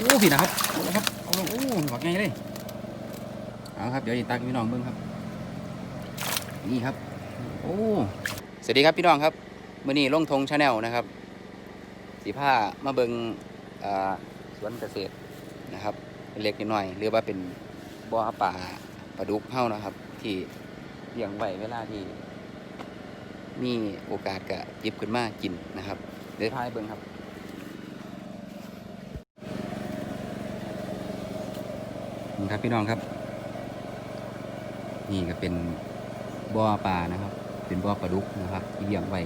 โอ้พี่นะครับเอาละครับเอาลงโอ้หวักไงเลยเอาครับเดี๋ยวจะตักพี่น้องเบิ้งครับ นี่ครับ โอ้สวัสดีครับพี่น้องครับมื่อนี้ลงทงชาแนลนะครับ สีผ้ามาเบิงอ่าสวนเกษตรนะครับเล็กๆน้อยหรือว่าเป็นบ่อป่าปลาดุกเฮ้านะครับ ที่เลี้ยงไว้เวลาที่มีโอกาสก็หยิบขึ้นมากินนะครับเดี๋ยวพาให้เบิ่งครับ นี่ครับพี่น้องครับ นี่ก็เป็นบ่อปลานะครับ เป็นบ่อปลาดุกนะครับที่เลี้ยงไว้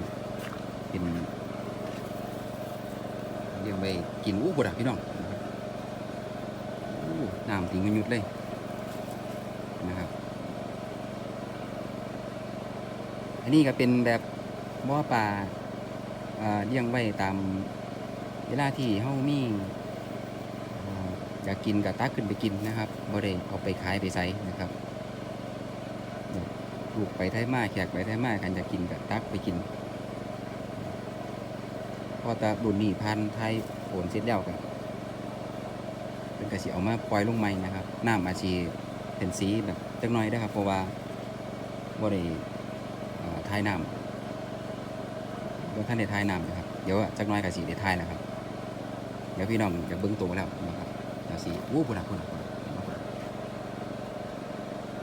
เป็นเลี้ยงไว้กินอู้บดะพี่น้องอู้น้ำติงกันยุดเลยนะครับ อันนี้ก็เป็นแบบบ่อปลาเลี้ยงไว้ตามเวลาที่เฮามี่ อยากกินก็ตักขึ้นไปกินนะครับบ่ได้เอาไปขายไปใส่นะครับลูกไปไทยมาแขกไปไทยมากันจะกินก็ตักไปกินพอตาบุญนี่พันไทยโอนเสร็จแล้วก็เป็นกระสีเอามาปล่อยลงใหม่นะครับน้ำอาชีเป็นสีแบบจักน่อยนะครับ เพราะว่าบ่ได้เอ่อทายน้ำท่านได้ทายน้ำนะครับ เดี๋ยวจักน้อยกับสีได้ทายนะครับ เดี๋ยวพี่น้องจะเบิ้งตัวแล้วนะครับ เดี๋ยวสีวู้ปุ่นอะปุ่นอะปุ่นอะ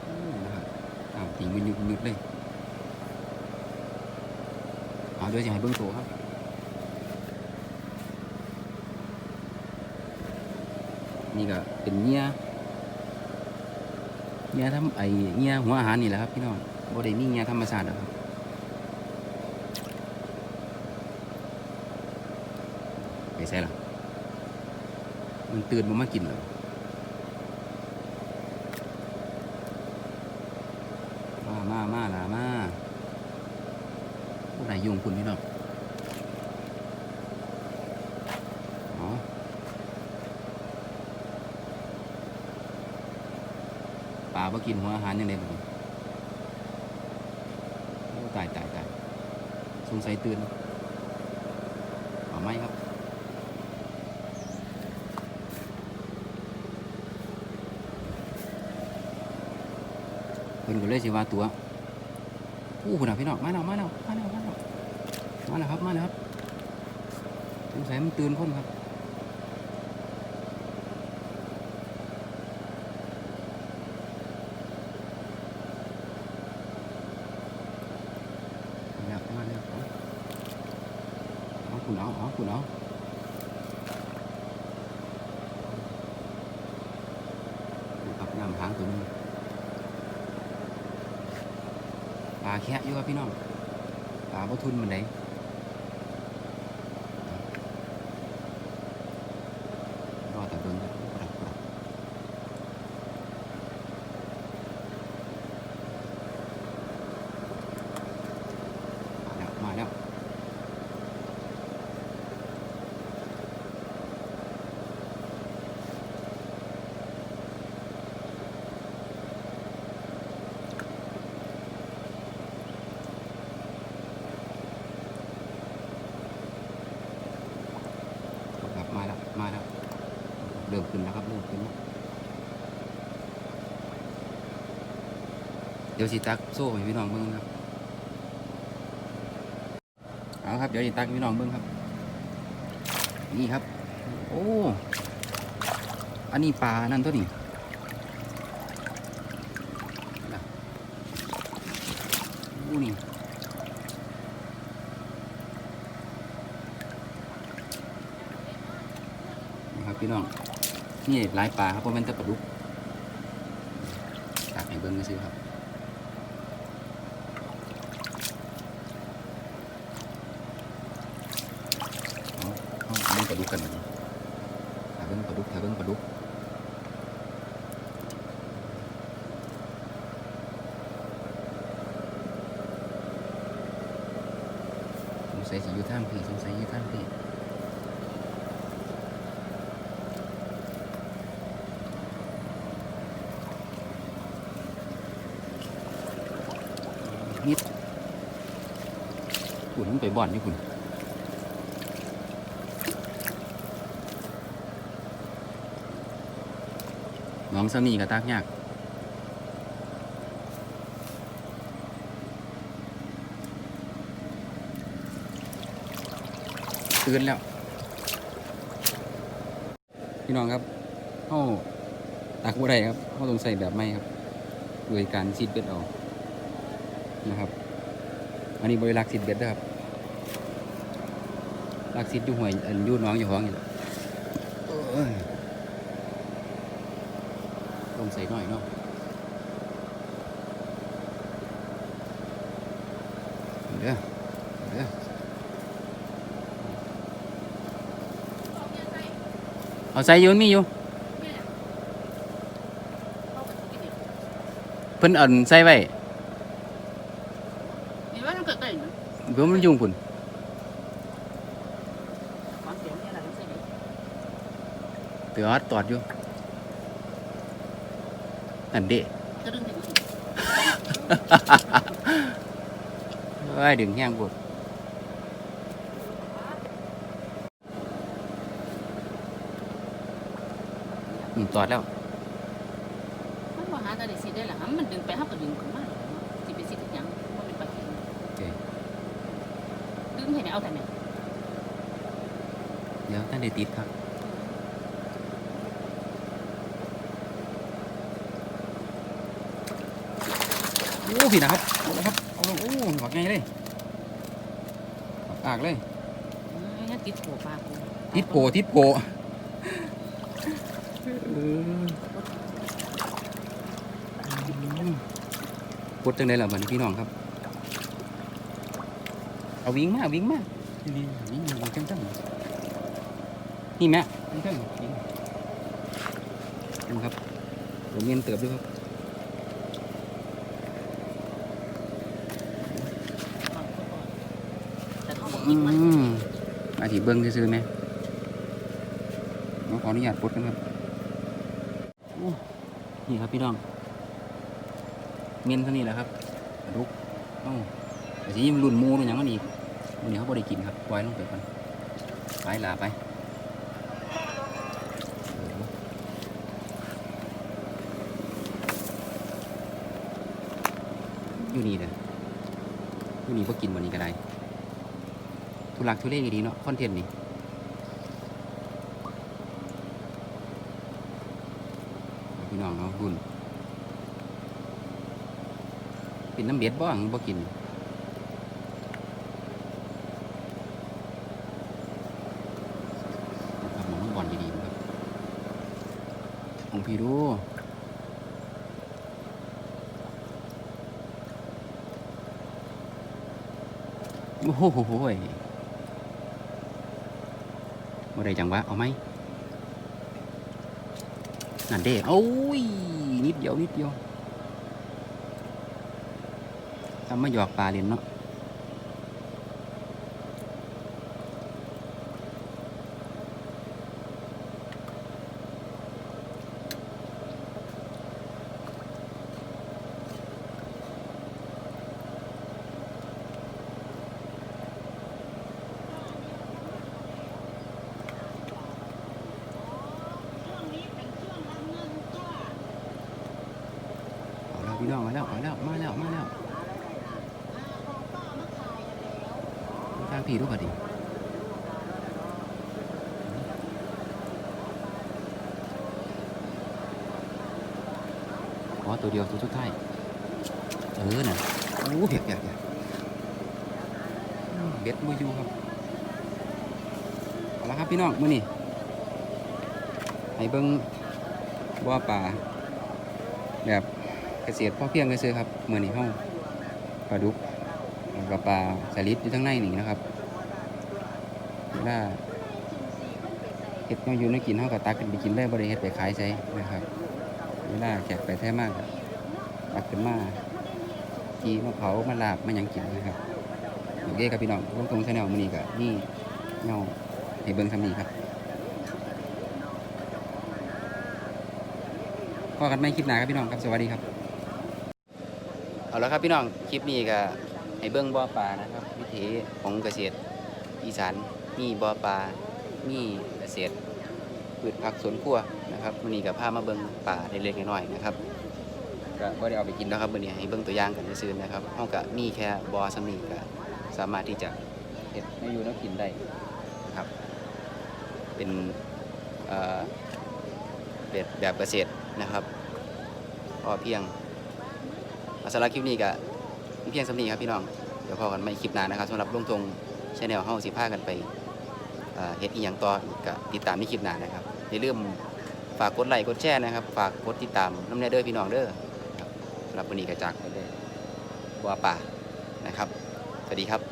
อู้นะครับอ้าวตีมือยุบยุบเลยเอาเดี๋ยวจะให้เบิ้องตัวครับนี่ก็เป็นเงี้ยเงี้ยทำไอเงี้ยหัวอาหารนี่แหละครับพี่น้องบ่ได้มีเงี้ยธรรมชาติหรอกครับไปใส่ล่ะ มันตื่นมามากินเหรอมามามาล่ะมาผู้ใดยุงคุณพี่น้องอ๋อปลาบ่กินหัวอาหารยังไงบ่โอ้ตายตายตายสงสัยตื่นเอาไหมครับ พิ่นก็เลยสิว่าตัวอู้หุ่นอะพี่น้องมาแล้วมาแล้วมาแล้วมาแล้วมาแล้วครับมาแล้วครับสงสัยมันตื่นคนครับุณเอาเอาคุณเอาครับน้ำหางตัวนึง ปลาแคะอยู่ครับพี่น้องปลาบ่ทุนมันไหนอแต่เบิ่งครับปลาปลามาแล้ว มาแล้ว ครับ มาแล้วเริ่มขึ้นแล้วครับเริ่มขึ้นแล้วเดี๋ยวสิตักโซ่ให้พี่น้องเบิ้งครับเอาครับเดี๋ยวสิตักพี่น้องเบิ้งครับ นี่ครับ โอ้อันนี้ปลานั่นตัวนี้น่ะโอ้นี่ี่น้องนี่หลายปลาครับเพราะมันจะปลาดุกตากให้เบิ้งซื้อครับเอาเบิ้งปลาดุกกันหน่อยถาเบิ้งปลาดุกถ่าเบิ้งปลาดุกสงสัยสิอยู่ทางพี่สงสัยอยู่ทางพี่ นิดคุณ มันไปบ่อนนี่คุณน้องสามีก็ตักยากตื่นแล้ว พี่น้องครับเขาตักบ่ได้ครับเขาต้องใส่แบบไม่ครับโดยการซีดเบ็ดเอานะครับ อันนี้บริลักซีดเบ็ดนะครับ ลักซีดอยู่ห่วยอันอยูน้องอยู่ห้องนี่แหละเอ้ยต้องใส่หน่อยเนาะเด้อเด้อเอาใส่อยูนมีอยู่เพิ่นเอันใส่ไว้เห็นว่ามันเกิดอะไรนะเพื่อมันยุ่งพุ่นความเสียงเนี่ยอะไรต้องใส่ไหม เตือดตอดอยู่นั่นเด้จะดึงถึงเอ้ยดึงแห้งปวดอืมตอดแล้ว มันว่าหาได้สิได้หรอมันดึงไปห้าก็ดึงขึ้นมาสิเป็นสิทุกอย่างมันเป็นปลาเค็มดึงให้ไหนเอาแต่ไหนเดี๋ยวท่านได้ติดครับ โอ้พี่นะครับเอาละครับเอาลงโอ้หวักไงเลยหวักอากเลยงั้นติดโผปลากูทิดโผทิดโผเออกดจังไดล่ะบัดนี้พี่น้องครับ เอาวิ่งมาวิ่งมานี่วิ่งมาจังจังนี่แม่จังจังวิ่งดูครับผมเมียนเติบด้วยครับ แต่เขาบอกอืยิงมันมอาทิเบิ้งซื่อไหมขออนุญาตปลดกันครับนี่ครับพี่น้องเมียนเท่านี้แหละครับลาดุกเอ้าแต่ทีนี้มันรุ่นมูรุ่นหยังมันอีกวันนี้เขาบ่ได้กินครับปล่อยลงไปก่อนไปลาไปอยู่นี่เด้อยู่นี่พอกินวันนี้ก็ได้ ทุลักทุเลดีเนาะคอนเทนต์นี่พี่น้องเขาหุ่นเป็นน้ำเบ็ดบ้างบ่กินครับหมองบอลดีๆครับของพี่ดูโอ้โหโหย บ่ได้จังหวะเอาไหมนั่นเด้โอ้ยนิดเดียวนิดเดียวทำมาหยอกปลาเล่นเนาะเอาแล้วพี่น้องมาแล้วมาแล้วมาแล้วมาแล้วทางพี่รู้ป่ะดิขอตัวเดียวตัวสุดท้ายเออน่ะโอ้เพียก เพียกเพียกอืมเบ็ดมืออยู่ครับเอาละครับพี่น้องมื้อนี้ให้เบิ่งบ่อปลาแบบเกษตรพ่อเพียงเลยซื้อครับมื้อนี้เฮาปลาดุกแล้วก็ปลาสลิดอยู่ทั้งในนี่นะครับ เวลาเฮ็ดมาอยู่ในกินเฮาก็ตักขึ้นไปกินได้บ่ได้เฮ็ดไปขายใช้นะครับ เวลาแขกไปแท้มากตักขึ้นมาจีมาเผามาลาบมาหยังกินนะครับโอเคครับพี่น้องลงตรงชาแนลมื้อนี้ก็นี่เงาให้เบิ่งทำนี้ครับพอกันไม่คลิปหน้าครับพี่น้องครับสวัสดีครับเอาละครับพี่น้องคลิปนี้ก็ให้เบิ่งบ่อปลานะครับ วิถีของเกษตรอีสาน มีบ่อปลา มีเกษตรพืชผักสวนครัวนะครับมื้อนี้ก็พามาเบิ่งป่าเล็กๆน้อยๆนะครับก็บ่ได้เอาไปกินแล้วครับมื้อนี้ให้เบิ่งตัวอย่างกันซื่อๆนะครับเฮาก็มีแค่บ่อสำลีก็สามารถที่จะเฮ็ดให้อยู่แลกินได้นะครับ เป็นเอ่อแบบแบบเกษตรนะครับพอเพียงอาสำหรับคลิปนี้ก็มีเพียงสำนีครับพี่น้อง เดี๋ยวพอกันใหม่คลิปหน้านะครับสำหรับลุงทงชแนลเฮาสิพากันไป เฮ็ดอีหยังต่ออีกก็ติดตามในคลิปหน้านะครับอย่าลืมฝากกดไลค์กดแชร์นะครับ ฝากกดติดตามน้ำแน่เด้อพี่น้องเด้อครับสำหรับวันนี้ก็จากไปเลยบัวป่านะครับสวัสดีครับ